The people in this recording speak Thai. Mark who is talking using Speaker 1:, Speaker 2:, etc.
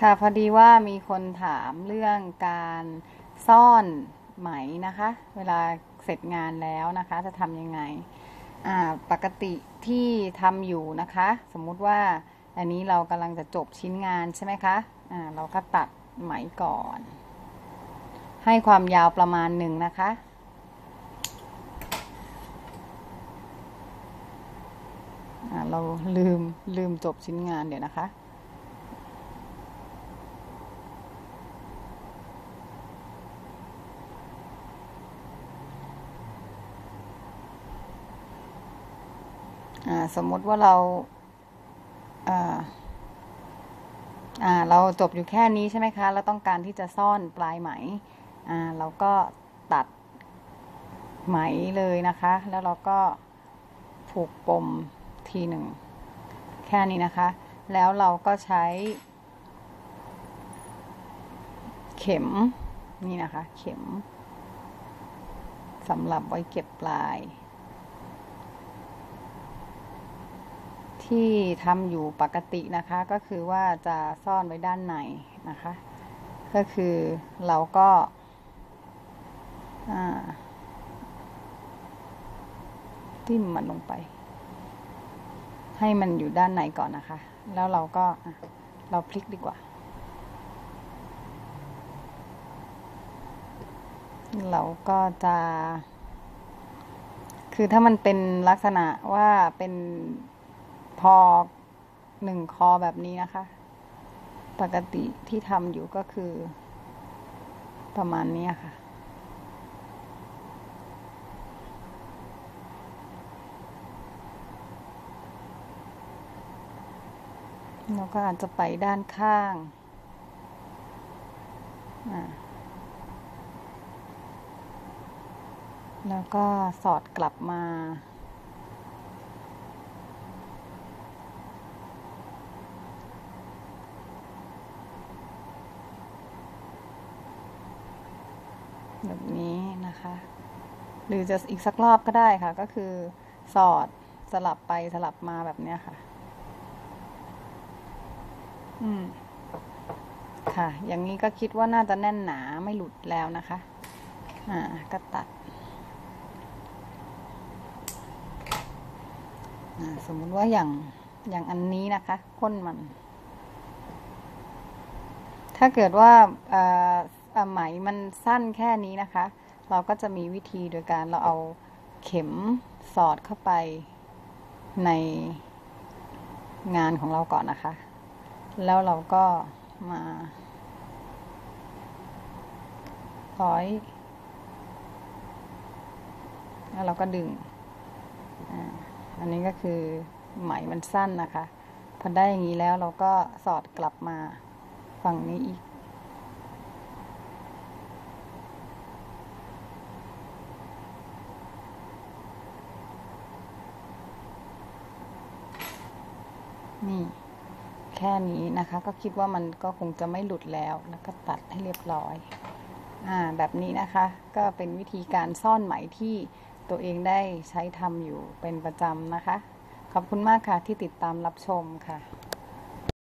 Speaker 1: ค่ะพอดีว่ามีคนถามเรื่องการซ่อนไหมนะคะ เวลาเสร็จงานแล้วนะคะ จะทำยังไงปกติที่ทำอยู่นะคะ สมมุติว่าอันนี้เรากำลังจะจบชิ้นงานใช่ไหมคะอ่าเราก็ตัดไหมก่อน ให้ความยาวประมาณหนึ่งนะคะเราลืมลืมจบชิ้นงานเดี๋ยวนะคะ สมมติว่าเราอ่าเราจบอยู่แค่นี้ใช่ไหมคะ เราต้องการที่จะซ่อนปลายไหมอ่าเราก็ตัดไหมเลยนะคะ แล้วเราก็ผูกปมทีหนึ่งแค่นี้นะคะ แล้วเราก็ใช้ เข็มนี่นะคะ เข็มสำหรับไว้เก็บปลาย ที่ทำอยู่ปกตินะคะ ก็คือว่าจะซ่อนไว้ด้านในนะคะ ก็คือเราก็ทิ่มมันลงไป ให้มันอยู่ด้านในก่อนนะคะ แล้วเราก็เราพลิกดีกว่า เราก็จะ คือถ้ามันเป็นลักษณะว่าเป็น พอหนึ่งคอแบบนี้นะคะ ปกติที่ทำอยู่ก็คือ ประมาณนี้ค่ะแล้วก็อาจจะไปด้านข้างแล้วก็สอดกลับมา แบบนี้นะคะ หรือจะอีกสักรอบก็ได้ค่ะ ก็คือสอดสลับไปสลับมาแบบเนี้ยค่ะ อืม ค่ะ อย่างนี้ก็คิดว่าน่าจะแน่นหนาไม่หลุดแล้วนะคะ อ่า ก็ตัดอ่าสมมุติว่าอย่างอย่างอันนี้นะคะก้นมัน ถ้าเกิดว่า ไหมมันสั้นแค่นี้นะคะ เราก็จะมีวิธีโดยการเราเอาเข็มสอดเข้าไปในงานของเราก่อนนะคะ แล้วเราก็มาร้อย แล้วเราก็ดึง อันนี้ก็คือไหมมันสั้นนะคะ พอได้อย่างนี้แล้วเราก็สอดกลับมาฝั่งนี้อีก นี่ แค่นี้นะคะ ก็คิดว่ามันก็คงจะไม่หลุดแล้ว แล้วก็ตัดให้เรียบร้อยอ่าแบบนี้นะคะ ก็เป็นวิธีการซ่อนไหมที่ตัวเองได้ใช้ทำอยู่เป็นประจำนะคะ ขอบคุณมากค่ะที่ติดตามรับชมค่ะ